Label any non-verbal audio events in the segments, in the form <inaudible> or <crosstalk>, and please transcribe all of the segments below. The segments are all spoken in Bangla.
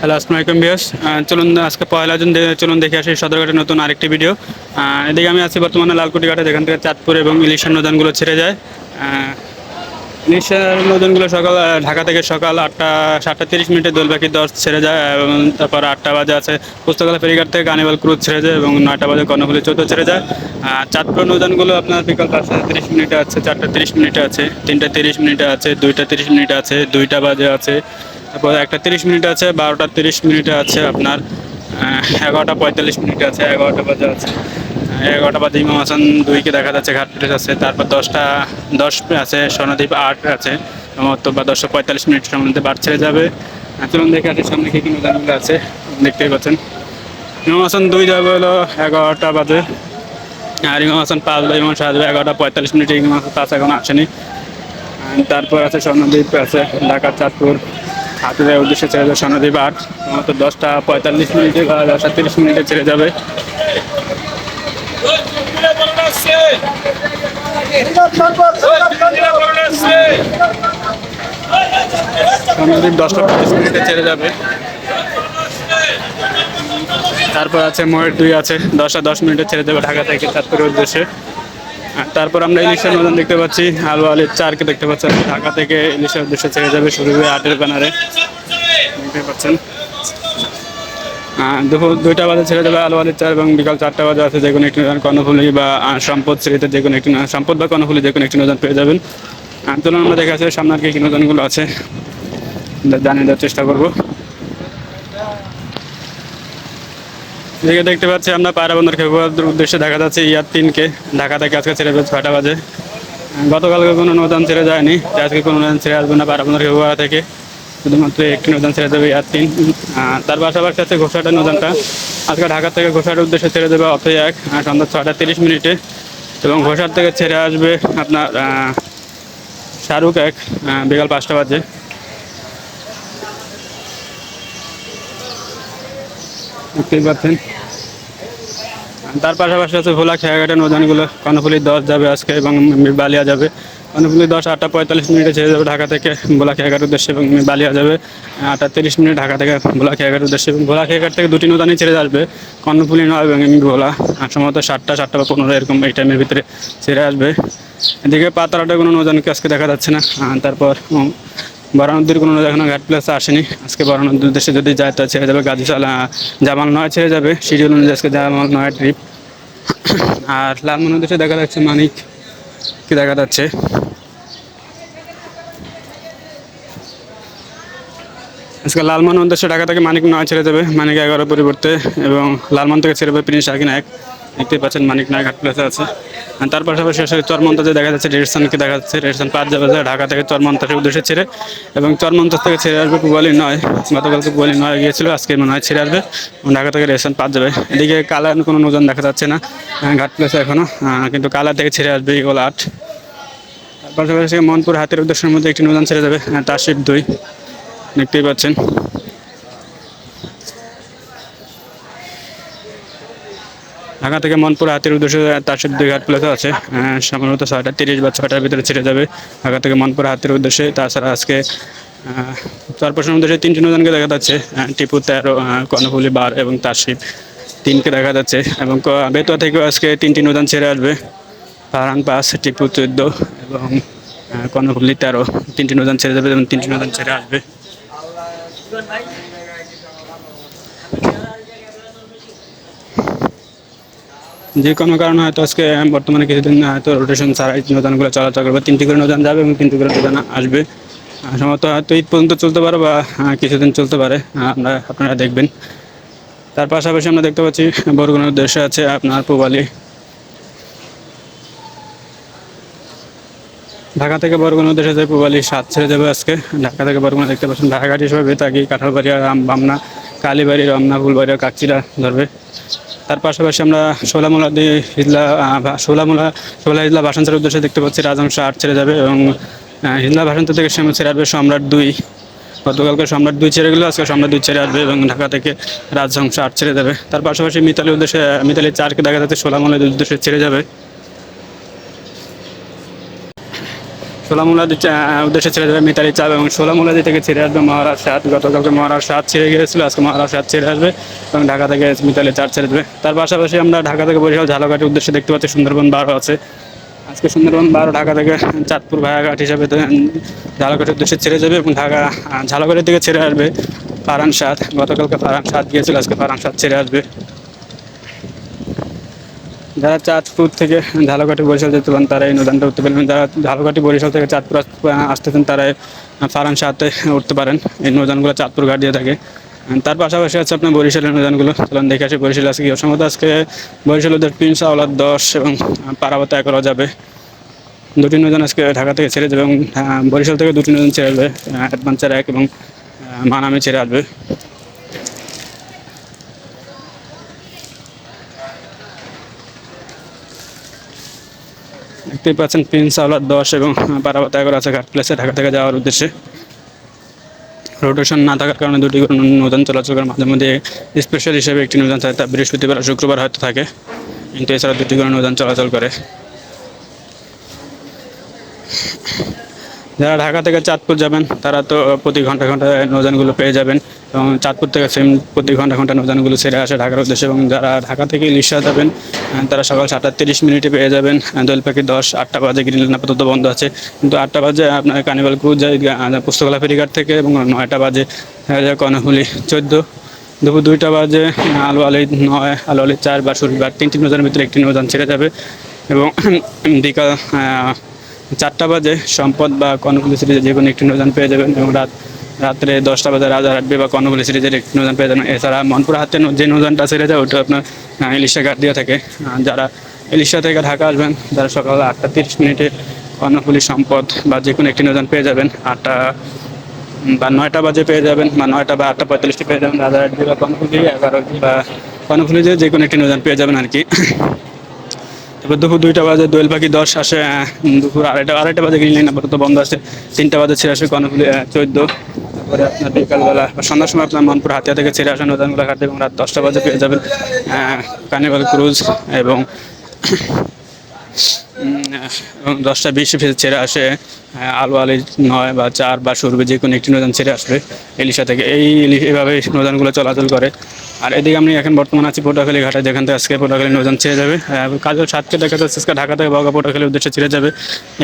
হ্যালো, আসসালামু আলাইকুম বিয়াস চলুন, আজকে পয়লা জুন চলুন দেখে আসি সদরঘাটের নতুন আরেকটি ভিডিও। এদিকে আমি আছি বর্তমানে লালকুটি ঘাটে, যেখান থেকে চাঁদপুর এবং ইলিশের নদনগুলো ছেড়ে যায়। ইলিশের নদনগুলো সকাল ঢাকা থেকে সকাল আটটা, সাতটা তিরিশ মিনিটে দোলবাকি দশ ছেড়ে যায় এবং তারপর আটটা বাজে আছে। পুস্তকালয় ফেরিঘাট থেকে কানিবাল ক্রুজ ছেড়ে যায় এবং নয়টা বাজে কর্ণফুলি চৌদ্দ ছেড়ে যায়। চাঁদপুর নদনগুলো আপনার বিকাল পাঁচটা তিরিশ মিনিটে আছে, চারটা তিরিশ মিনিটে আছে, তিনটা তিরিশ মিনিটে আছে, দুইটা তিরিশ মিনিটে আছে, দুইটা বাজে আছে। তারপর একটা তিরিশ মিনিট আছে, বারোটা তিরিশ মিনিটে আছে আপনার এগারোটা পঁয়তাল্লিশ মিনিটে আছে, এগারোটা বাজে আছে। এগারোটা বাজে ইমাম হাসান দুইকে দেখা যাচ্ছে ঘাট আছে। তারপর দশটা, দশ আছে স্বর্ণদ্বীপ আট আছে। সম্ভবত বা দশটা পঁয়তাল্লিশ মিনিটের মধ্যে বাট ছেড়ে যাবে। চলুন দেখে আছে সামনে কি কি নদানগুলো আছে। দেখতেই পাচ্ছেন। ইমাম হাসান দুই যাবে হলো এগারোটা বাজে। আর ইমাম হাসান পাঁচ বা ইমাম সাহেব এগারোটা পঁয়তাল্লিশ মিনিটে ইমাম হাসান পাঁচ এখন আসেনি। তারপর আছে স্বর্ণদ্বীপ আছে ঢাকা, চাঁদপুর। হাতুরের উদ্দেশ্যে ছেড়ে যাবে স্বর্ণদ্বীপ আট সম্ভবত দশটা পঁয়তাল্লিশ মিনিটে দশটা তিরিশ মিনিটে ছেড়ে যাবে। স্বর্ণদ্বীপ দশটা পঁচিশ মিনিটে ছেড়ে যাবে। তারপর আছে ময়ের দুই আছে। দশটা দশ মিনিটে ছেড়ে দেবে ঢাকা থেকে চাঁদপুরের উদ্দেশ্যে। তারপর আমরা ইলিশের নদন দেখতে পাচ্ছি, আলু আলির চারকে দেখতে পাচ্ছেন। ঢাকা থেকে ইলিশের উদ্দেশ্যে ছেড়ে যাবে শুরু হবে আটের ব্যানারে। দেখতে পাচ্ছেন। দুপুর দুইটা বাজে ছেড়ে যাবে আলু আলির চার এবং বিকাল চারটা বাজে আছে যে কোনো একটি নদন কর্ণফুলি বা সম্পদ শ্রেণীতে যে কোনো একটি সম্পদ বা কর্ণফুলি যে কোনো একটি নদন পেয়ে যাবেন। চলুন আমরা দেখে আসলে সামনে আর কি নদনগুলো আছে। জানিয়ে দেওয়ার চেষ্টা করব। এদিকে দেখতে পাচ্ছি আমরা পায়রাবন্দর খেপুয়াদের উদ্দেশ্যে দেখা যাচ্ছে, ইয়ার তিনকে। ঢাকা থেকে আজকে ছেড়ে যাবে ছয়টা বাজে। গতকালকে কোনো নদান ছেড়ে যায়নি আজকে কোনো নদান ছেড়ে আসবে না পায়রাবন্দর খেপুয়া থেকে। শুধুমাত্র একটি নদান ছেড়ে দেবে ইয়ার তিন। তার পাশাপাশি আছে ঘোষাটা নদানটা আজকে ঢাকা থেকে ঘোষাটার উদ্দেশ্যে ছেড়ে দেবে অথই এক সন্ধ্যা ছয়টা তিরিশ মিনিটে। এবং ঘোষার থেকে ছেড়ে আসবে আপনার শাহরুখ এক বিকাল পাঁচটা বাজে। দেখতেই পাচ্ছেন তার পাশাপাশি আছে ভোলা খেয়াঘাটের নৌজানগুলো কর্ণফুলি দশ যাবে আজকে এবং বালিয়া যাবে। কর্ণফুলি দশ আটটা পঁয়তাল্লিশ মিনিটে ছেড়ে যাবে ঢাকা থেকে ভোলা খেয়াঘাট উদ্দেশ্যে এবং বালিয়া যাবে। আটটা তিরিশ মিনিট ঢাকা থেকে ভোলা খেয়াঘাট উদ্দেশ্যে এবং ভোলা খেয়াঘাট থেকে দুটি নৌজানই ছেড়ে আসবে। কর্ণফুলি নয় এবং এমনি ভোলা। সম্ভবত সাতটা সাতটা বা পনেরো এরকম এই টাইমের ভিতরে ছেড়ে আসবে। এদিকে পাতারাটা কোনো নৌজানকে আজকে দেখা যাচ্ছে না। তারপর বরানদ্দির কোনো এখনও ঘাট প্লেসে আসেনি। আজকে বরানদ্দির উদ্দেশ্যে যদি যায়, তা ছেড়ে যাবে। গাজী চালা জামাল নয় ছেড়ে যাবে। শিডিউল অনুযায়ী আজকে জামাল নয় ট্রিপ আর লালমন দেশে দেখা যাচ্ছে মানিক। কি দেখা যাচ্ছে? আজকে লালমন উদ্দেশ্যে ঢাকা থেকে মানিক নয় ছেড়ে যাবে। মানিক এগারো পরিবর্তে এবং লালমন থেকে ছেড়ে যাবে প্রিন্স শাকিন এক। দেখতে পাচ্ছেন মানিক নয় ঘাট প্লেসে আছে। আর তার পাশাপাশি আসলে চরমন্তাজে দেখা যাচ্ছে রেডসানকে দেখা যাচ্ছে। রেডসান পাঁচ যাবে ঢাকা থেকে চরমন্তাজের উদ্দেশ্যে ছেড়ে এবং চরমন্তাজ থেকে ছেড়ে আসবে পুবালি নয়। গতকালকে পুবালি নয় গিয়েছিল আজকে মনে হয় ছেড়ে আসবে। ঢাকা থেকে রেডসান পাঁচ যাবে এদিকে কালার কোনো নজন দেখা যাচ্ছে না। ঘাট প্লেসে এখনও কিন্তু কালার থেকে ছেড়ে আসবে ইগোল আট। তার পাশাপাশি মনপুর হাতের উদ্দেশ্যের মধ্যে একটি নজন ছেড়ে যাবে আহ, তাসিফ দুই। দেখতেই পাচ্ছেন। ঢাকা থেকে মনপুর হাতের উদ্দেশ্যে তার সাথে দুই ঘাট প্লেসে আছে। সাধারণত ছয়টা, তিরিশ বা ছয়টার ভিতরে ছেড়ে যাবে। ঢাকা থেকে মনপুর হাতের উদ্দেশ্যে তাছাড়া আজকে চার পাশের উদ্দেশ্যে তিনটি নজনকে দেখা যাচ্ছে। টিপু, তেরো কর্ণফুলি, বার এবং তাসিফ তিনকে দেখা যাচ্ছে। এবং বেতুয়া থেকেও আজকে তিনটি নদন ছেড়ে আসবে। পাহারান পাস টিপু চোদ্দ এবং কর্ণফুলি তেরো। তিনটি নদন ছেড়ে যাবে এবং তিনটি নদন ছেড়ে আসবে। যে কোনো কারণে হয়তো আজকে বর্তমানে কিছুদিন হয়তো রোটেশন ছাড়া এই নদানগুলো চলাচল করবে। তিনটি করে নদান যাবে এবং তিনটি করে নদান আসবে। সম্ভবত হয়তো ঈদ পর্যন্ত চলতে পারে বা কিছুদিন চলতে পারে। আমরা, আপনারা দেখবেন। তার পাশাপাশি আমরা দেখতে পাচ্ছি, বরগুনার উদ্দেশ্যে আছে আপনার পুবালি। ঢাকা থেকে বরগুনা উদ্দেশ্যে যে পুবালি সাত ছেড়ে যাবে আজকে। ঢাকা থেকে বরগুনা দেখতে পাচ্ছেন, ঢাকাঘাট হিসেবে বেতাগি কাঁঠালবাড়ি রাম বামনা কালীবাড়ি, রমনা ফুলবাড়ি কাকচিরা ধরবে। তার পাশাপাশি আমরা সোলামুলা দিয়ে হিজলা সোলামুলা সোলা হিজলা ভাষান্তরের উদ্দেশ্যে দেখতে পাচ্ছি রাজংশ আট ছেড়ে যাবে এবং হিজলা ভাষান্তর থেকে সেম ছেড়ে আসবে সম্রাট দুই। গতকালকে সম্রাট দুই ছেড়ে গেলো, আজকে সম্রাট দুই ছেড়ে আসবে এবং ঢাকা থেকে রাজহংস আট ছেড়ে যাবে। তার পাশাপাশি মিতালির উদ্দেশ্যে মিতালি চারকে দেখা যাচ্ছে সোলামুলের উদ্দেশ্যে ছেড়ে যাবে। সোলামুলাদি উদ্দেশ্যে ছেড়ে যাবে মিতালি চাপ এবং সোলামুলাদি থেকে ছেড়ে আসবে মহারাজ সাত গতকালকে মহারাজ সাত ছেড়ে গিয়েছিল, আজকে মহারাজ সাত ছেড়ে আসবে এবং ঢাকা থেকে মিতালি চার ছেড়ে দেবে। তার পাশাপাশি আমরা ঢাকা থেকে বরিশাল ঝালকাঠির উদ্দেশ্যে দেখতে পাচ্ছি সুন্দরবন বারো আছে। আজকে সুন্দরবন বারো ঢাকা থেকে চাঁদপুর ভায়াঘাট হিসাবে ঝালকাঠির উদ্দেশ্যে ছেড়ে যাবে এবং ঢাকা ঝালকাঠির থেকে ছেড়ে আসবে ফারান সাত গতকালকে ফারান সাত গিয়েছিল, আজকে ফারান সাত ছেড়ে আসবে। যারা চাঁদপুর থেকে ঝালকাঠি বরিশাল যেতে পারেন তারা এই নদানটা উঠতে পারবেন। যারা ঝালকাঠি বরিশাল থেকে চাঁদপুর আসতে আসতেছেন তারা ফারান সাথে উঠতে পারেন। এই নদানগুলো চাঁদপুর ঘাট দিয়ে থাকে। তার পাশাপাশি আছে আপনার বরিশালের নদানগুলো চলুন দেখে আসি বরিশাল আজকে অসমত আজকে বরিশাল ওদের প্রিন্স আওলাদ দশ এবং পারাবত এগারো যাবে। দুটি নদন আজকে ঢাকা থেকে ছেড়ে যাবে এবং বরিশাল থেকে দুটি নদন ছেড়ে যাবে অ্যাডভেঞ্চার এক এবং মানামে ছেড়ে আসবে। দেখতেই পাচ্ছেন প্রিন্স আওলার দশ এবং পারাবাত এগারো আছে ঘাট প্লেসে ঢাকা থেকে যাওয়ার উদ্দেশ্যে। রোটেশন না থাকার কারণে দুটি নৌযান চলাচল করে মাঝে মধ্যে স্পেশাল হিসেবে একটি নতুন থাকে তা বৃহস্পতিবার শুক্রবার হয়তো থাকে। কিন্তু এছাড়া দুটি করে নতুন চলাচল করে। যারা ঢাকা থেকে চাঁদপুর যাবেন তারা তো প্রতি ঘণ্টা ঘণ্টা নৌযানগুলো পেয়ে যাবেন এবং চাঁদপুর থেকে সেম প্রতি ঘণ্টা ঘণ্টা নৌযানগুলো ছেড়ে আসে ঢাকার উদ্দেশ্যে এবং যারা ঢাকা থেকে ইলিশা যাবেন তারা সকাল সাতটা তিরিশ মিনিটে পেয়ে যাবেন আহ, দোয়েল পাখি দশ আটটা বাজে গ্রিন আপাতত বন্ধ আছে। কিন্তু আটটা বাজে আপনার কানিভাল ক্রুজ যায় পুস্তকলা ফেরিঘাট থেকে এবং নয়টা বাজে কর্ণফুলি চোদ্দ। দুপুর দুইটা বাজে আলু আলি নয় আলু আলি চার বা শনিবার তিনটি নৌযানের ভিতরে একটি নৌযান ছেড়ে যাবে এবং <clears throat> বিকাল চারটা বাজে, সম্পদ বা কর্ণফুলি সিরিজে যে কোনো একটি নৌযান পেয়ে যাবেন এবং রাত, রাত্রে দশটা বাজে রাজা রাখবে বা কর্ণফুলি সিরিজের একটি নৌযান পেয়ে যাবেন। এছাড়া মনপুর হাতে যে নৌযানটা ছেড়ে যায়, ওটা আপনার ইলিশা ঘাট দিয়ে থাকে। যারা ইলিশা থেকে ঢাকা আসবেন, তারা সকাল আটটা তিরিশ মিনিটে কর্ণফুলি সম্পদ বা যে কোনো একটি নৌযান পেয়ে যাবেন। আটটা বা নয়টা বাজে পেয়ে যাবেন, বা নয়টা বা আটটা পঁয়তাল্লিশটি পেয়ে যাবেন রাজারহাট বা কর্ণফুলি এগারো বা কর্ণফুলি যে কোনো একটি নৌযান পেয়ে যাবেন আর কি। তারপর দুপুর দুইটা বাজে, দোয়েল পাখি দশ আসে দুপুর আড়াইটা আড়াইটা বাজে গ্রিন লাইন আপাতত বন্ধ আছে। তিনটা বাজে ছেড়ে আসে কর্ণফুলি চোদ্দ। তারপরে আপনার বিকালবেলা, বা সন্ধ্যার সময় আপনার মনপুর হাতিয়া থেকে ছেড়ে আসেন নদানগুলো ঘাট এবং রাত দশটা বাজে পেয়ে যাবেন কার্নিভাল ক্রুজ এবং দশটা বিশ ছেড়ে আসে আলু আলি নয় বা চার বা সুরবে যে কোনো একটি নদান ছেড়ে আসবে এলিশা থেকে। এই এইভাবে নদানগুলো চলাচল করে। আর এদিকে আমি এখন বর্তমানে আছি পটুয়াখালী ঘাটে, যেখান থেকে আজকে পটুয়াখালী নৌযান ছেড়ে যাবে। কাজল সাতকে দেখা যাচ্ছে আজকে ঢাকা থেকে বগা পটুয়াখালীর উদ্দেশ্যে ছেড়ে যাবে।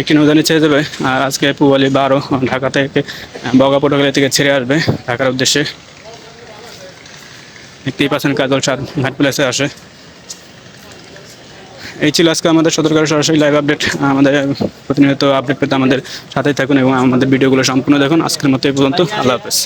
একটি নৌযানই ছেড়ে যাবে। আর আজকে পুয়ালি বারো ঢাকা থেকে বগা পটুয়াখালী থেকে ছেড়ে আসবে ঢাকার উদ্দেশ্যে। দেখতেই পার্সেন্ট কাজল সাত ঘাট প্লেসে আসে। এই ছিল আজকে আমাদের সদরকার সরাসরি লাইভ আপডেট আমাদের প্রতিনিয়ত আপডেট পেতে আমাদের সাথেই থাকুন এবং আমাদের ভিডিওগুলো সম্পূর্ণ দেখুন। আজকের মতো এই পর্যন্ত। আল্লাহ হাফেজ।